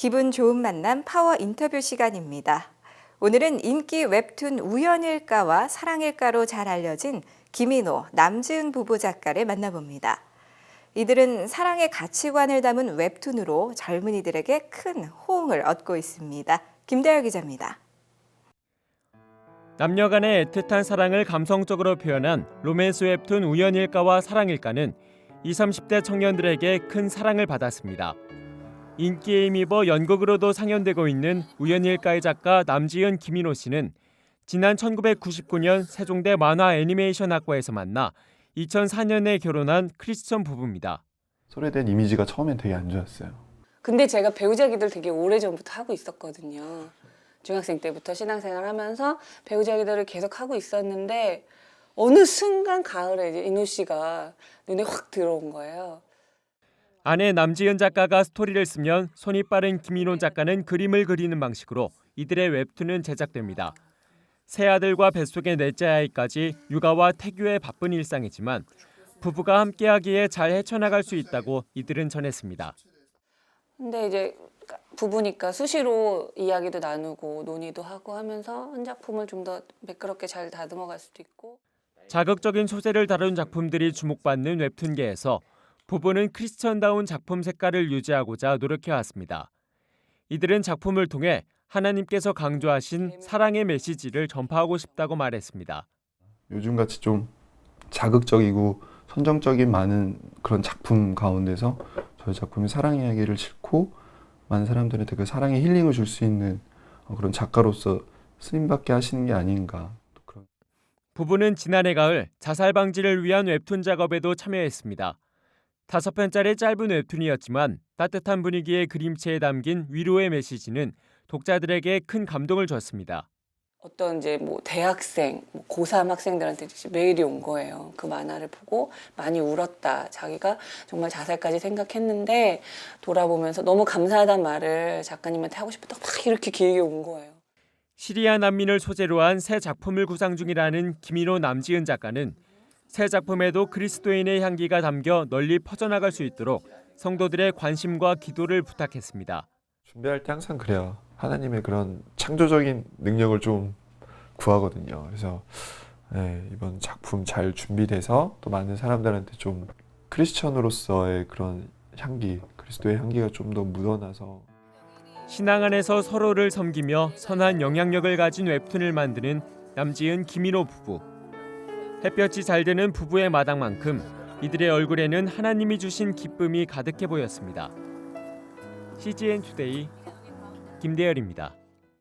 기분 좋은 만남 파워 인터뷰 시간입니다. 오늘은 인기 웹툰 우연일까와 사랑일까로 잘 알려진 김인호, 남지은 부부 작가를 만나봅니다. 이들은 사랑의 가치관을 담은 웹툰으로 젊은이들에게 큰 호응을 얻고 있습니다. 김대열 기자입니다. 남녀 간의 애틋한 사랑을 감성적으로 표현한 로맨스 웹툰 우연일까와 사랑일까는 20, 30대 청년들에게 큰 사랑을 받았습니다. 인기에 힘입어 연극으로도 상연되고 있는 우연일까의 작가 남지은 김인호 씨는 지난 1999년 세종대 만화 애니메이션 학과에서 만나 2004년에 결혼한 크리스천 부부입니다. 소에 대한 이미지가 처음엔 되게 안 좋았어요. 근데 제가 배우자기들 되게 오래전부터 하고 있었거든요. 중학생 때부터 신앙생활 하면서 배우자기들을 계속 하고 있었는데 어느 순간 가을에 이제 인호 씨가 눈에 확 들어온 거예요. 아내 남지은 작가가 스토리를 쓰면 손이 빠른 김인호 작가는 그림을 그리는 방식으로 이들의 웹툰은 제작됩니다. 새 아들과 뱃속의 넷째 아이까지 육아와 태교에 바쁜 일상이지만 부부가 함께하기에 잘 헤쳐나갈 수 있다고 이들은 전했습니다. 근데 이제 부부니까 수시로 이야기도 나누고 논의도 하고 하면서 한 작품을 좀 더 매끄럽게 잘 다듬어 갈 수도 있고 자극적인 소재를 다룬 작품들이 주목받는 웹툰계에서 부부는 크리스천다운 작품 색깔을 유지하고자 노력해왔습니다. 이들은 작품을 통해 하나님께서 강조하신 사랑의 메시지를 전파하고 싶다고 말했습니다. 요즘같이 좀 자극적이고 선정적인 많은 그런 작품 가운데서 저희 작품이 사랑 이야기를 싣고 많은 사람들한테 그 사랑의 힐링을 줄 수 있는 어, 그런 작가로서 쓰임받게 하시는 게 아닌가. 부부는 지난해 가을 자살 방지를 위한 웹툰 작업에도 참여했습니다. 다섯 편짜리 짧은 웹툰이었지만 따뜻한 분위기의 그림체에 담긴 위로의 메시지는 독자들에게 큰 감동을 줬습니다. 어떤 이제 뭐 대학생, 뭐 고3 학생들한테 메일이 온 거예요. 그 만화를 보고 많이 울었다. 자기가 정말 자살까지 생각했는데 돌아보면서 너무 감사하다는 말을 작가님한테 하고 싶었다. 막 이렇게 길게 온 거예요. 시리아 난민을 소재로 한 새 작품을 구상 중이라는 김인호 남지은 작가는 새 작품에도 그리스도인의 향기가 담겨 널리 퍼져나갈 수 있도록 성도들의 관심과 기도를 부탁했습니다. 준비할 때 항상 그래요. 하나님의 그런 창조적인 능력을 좀 구하거든요. 그래서 네, 이번 작품 잘 준비돼서 또 많은 사람들한테 좀 크리스천으로서의 그런 향기, 그리스도의 향기가 좀 더 묻어나서 신앙 안에서 서로를 섬기며 선한 영향력을 가진 웹툰을 만드는 남지은 김인호 부부. 햇볕이 잘 드는 부부의 마당만큼 이들의 얼굴에는 하나님이 주신 기쁨이 가득해 보였습니다. CGN 투데이 김대열입니다.